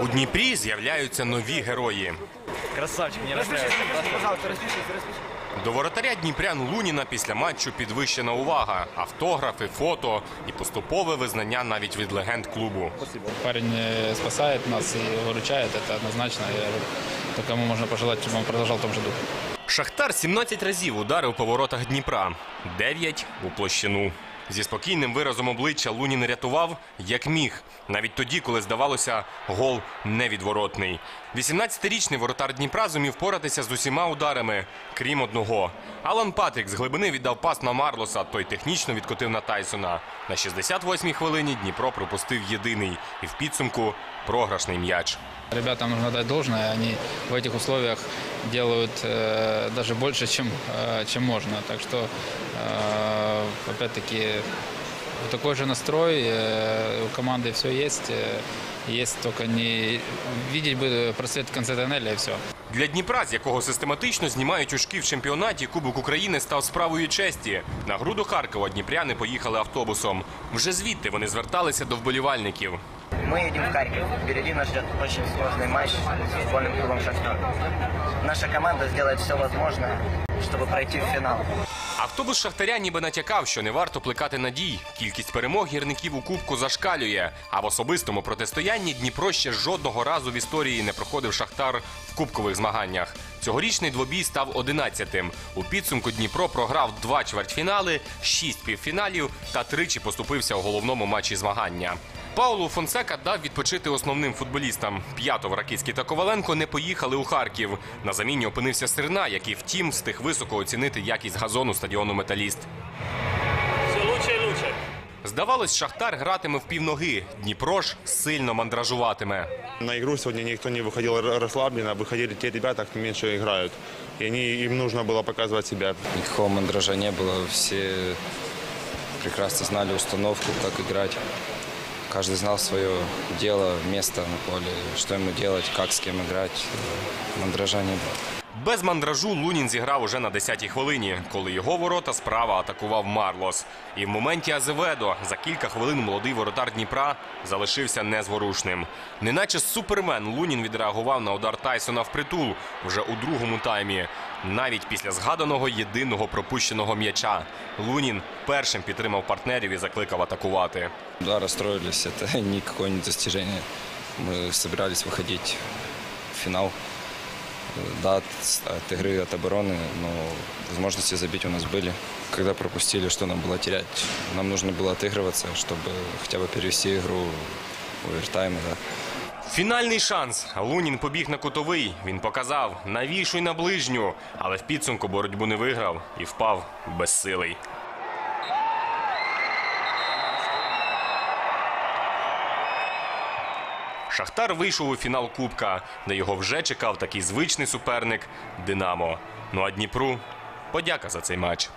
У Дніпрі з'являються нові герої. Красавчик, мне нравится. Пожалуйста, распишись, распишись. До воротаря Дніпрян Луніна після матчу підвищена увага, автографи, фото і поступове визнання навіть від легенд клубу. Парень э, спасает нас и выручает, это однозначно. Я только ему можно пожелать, чтобы он продолжал в том же духе. Шахтар 17 разів ударив по воротах Дніпра, 9 у площину. Зі спокійним виразом обличчя Лунін рятував, як міг, навіть тоді, коли здавалося, гол невідворотний. 18-річний воротар Дніпра зумів поратися з усіма ударами, крім одного. Алан Патрік з глибини віддав пас на Марлоса, той технічно відкотив на Тайсона. На 68-й хвилині Дніпро пропустив єдиний і в підсумку програшний м'яч. Ребятам нужно дать должное, они в этих условиях делают э, даже больше, чем, э, чем можно. Так что, э, опять-таки, такой же настрой, э, у команды все есть. э, есть только не видеть бы просвет в конце тоннеля и все. Для Дніпра, з якого систематично знімають ушки в чемпіонаті, Кубок України став справою честі. На груду Харкова дніпряни поїхали автобусом. Вже звідти вони зверталися до вболівальників. Мы едем в Харьков. Впереди нас ждет очень сложный матч с футбольным клубом «Шахтер». Наша команда сделает все возможное, чтобы пройти в финал. Автобус Шахтаря ніби натякав, що не варто плекати надій. Кількість перемог гірників у Кубку зашкалює. А в особистому протистоянні Дніпро ще жодного разу в історії не проходив Шахтар в кубкових змаганнях. Цьогорічний двобій став 11-тим. У підсумку Дніпро програв два чвертьфінали, шість півфіналів та тричі поступився у головному матчі змагання. Паулу Фонсека дав відпочити основним футболістам. П'ятов, Ракицький та Коваленко не поїхали у Харків. На заміні опинився Сирна, який втім встиг високо оцінити якість газону стадіону Металіст. Все лучше и лучше. Здавалось, Шахтар гратиме в півноги. Дніпро ж сильно мандражуватиме. На игру сегодня никто не выходил р- расслабленно, выходили те ребята, кто меньше играют. И они, им нужно было показывать себя. Никакого мандража не было. Все прекрасно знали установку, как играть. Каждый знал свое дело, место на поле, что ему делать, как с кем играть. Мандража не было. Без мандражу Лунін зіграв уже на 10-й хвилині, коли його ворота справа атакував Марлос. І в моменті Азеведо за кілька хвилин молодий воротар Дніпра залишився незворушним. Неначе супермен Лунін відреагував на удар Тайсона в притул вже у другому таймі. Навіть після згаданого єдиного пропущеного м'яча Лунін першим підтримав партнерів і закликав атакувати. Да, расстроились, это никакое не достижение. Мы собирались выходить в финал. Да, от, от игры, от обороны, но возможности забить у нас были. Когда пропустили, что нам было терять? Нам нужно было отыгрываться, чтобы хотя бы перевести игру в овертайм. Да. Фінальний шанс. Лунін побіг на кутовий. Він показав навішуй на ближню, але в підсумку боротьбу не виграв і впав безсилий. Шахтар вийшов у фінал Кубка, де його вже чекав такий звичний суперник Динамо. Ну а Дніпру подяка за цей матч.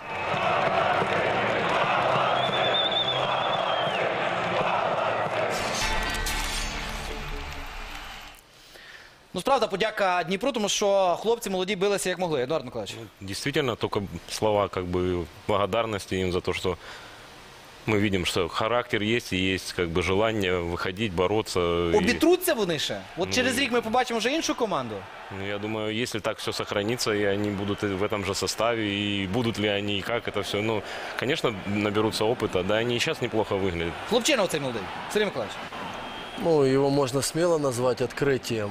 Ну, справді, подяка Дніпру, тому що хлопці молоді билися як могли. Едуард Миколаївич. Действительно, только слова как бы благодарности им за то, что мы видим, что характер есть и есть как бы желание выходить, бороться. И, Обітруться вони ще. От через рік ми побачимо вже іншу команду. ну, я думаю, если так все сохранится, и они будут и в этом же составе, и будут ли они, и как это все, ну, конечно, наберутся опыта, да, они и сейчас неплохо выглядят. Хлопчина оцей молодий. Сергій Миколаївич. Ну, его можно смело назвать открытием.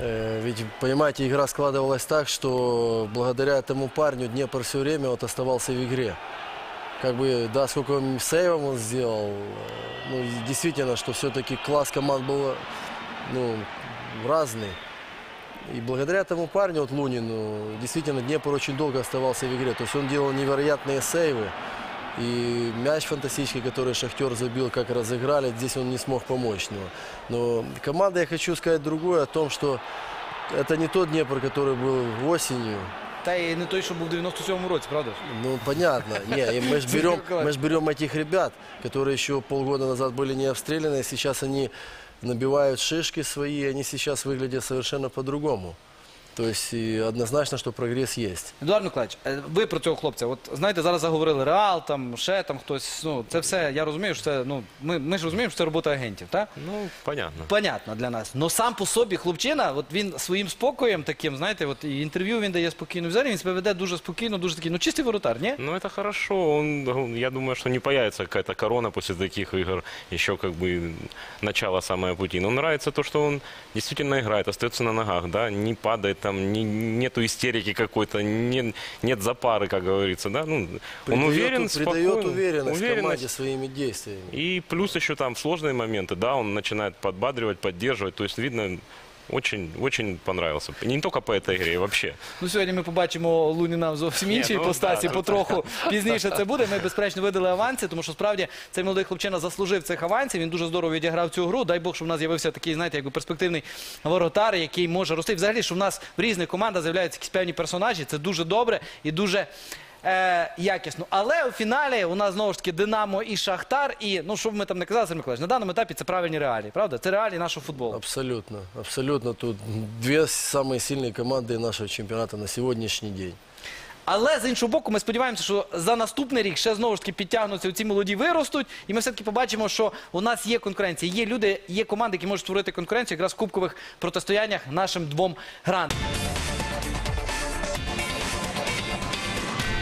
Э, Ведь, понимаете, игра складывалась так, что благодаря этому парню Днепр все время вот оставался в игре. Как бы, да, сколько сейвов он сделал, ну, действительно, что все-таки класс команд был, ну, разный. И благодаря этому парню, вот Лунину, действительно, Днепр очень долго оставался в игре. То есть он делал невероятные сейвы. И мяч фантастический, который Шахтер забил, как разыграли, здесь он не смог помочь. Но, но команда, я хочу сказать другое, о том, что это не тот Днепр, который был осенью. Та й не той, що був в 97-му році, правда? ж? Ну, понятно. Не, и мы же берем, мы ж берем этих ребят, которые еще полгода назад были не обстреляны, сейчас они набивают шишки свои, они сейчас выглядят совершенно по-другому. То есть и однозначно, что прогресс есть. Едуард Миколаївич, е, ви про цього хлопця. От знаєте, зараз заговорили Реал, там ще там хтось. Ну це все. Я розумію, що це ну ми, ми ж розуміємо, що це робота агентів, так? Ну, понятно. Понятно для нас. Но сам по собі хлопчина, от він своїм спокоєм таким, знаєте, от і інтерв'ю він дає спокійно. Взагалі він себе веде дуже спокійно, дуже такий. Ну чистий воротар, ні? Ну, это хорошо. Он, я думаю, что не появится какая-то корона после таких игр. Еще как бы начало самое пути. Но нравится то, что он действительно играет, остается на ногах, да, не падает там, не, нету истерики какой-то, не, нет запары, как говорится, да. Ну, он Придает- уверен, придает спокоен, уверенность, команде уверенность. своими действиями. И плюс еще там сложные моменты, да, он начинает подбадривать, поддерживать. То есть видно, очень, очень понравился. Не только по этой игре, вообще. Ну сьогодні ми побачимо Луніна в зовсім Ні, іншій ну, постаті. да, Потроху пізніше це буде. Ми безперечно видали аванси, тому що справді цей молодий хлопчина заслужив цих авансів. Він дуже здорово відіграв цю гру. Дай Бог, щоб в нас з'явився такий, знаєте, якби перспективний воротар, який може рости. Взагалі, що в нас в різних командах з'являються якісь певні персонажі. Це дуже добре і дуже Е, якісно. Але у фіналі у нас знову ж таки Динамо і Шахтар. І ну що б ми там не казали, Сергій Миколаївич, на даному етапі це правильні реалії, правда? Це реалії нашого футболу. Абсолютно, абсолютно. Тут две самые сильные команды нашего чемпионата на сегодняшний день. Але з іншого боку, ми сподіваємося, що за наступний рік ще знову ж таки підтягнуться ці молоді виростуть, і ми все-таки побачимо, що у нас є конкуренція. Є люди, є команди, які можуть створити конкуренцію якраз в кубкових протистояннях нашим двом грантам.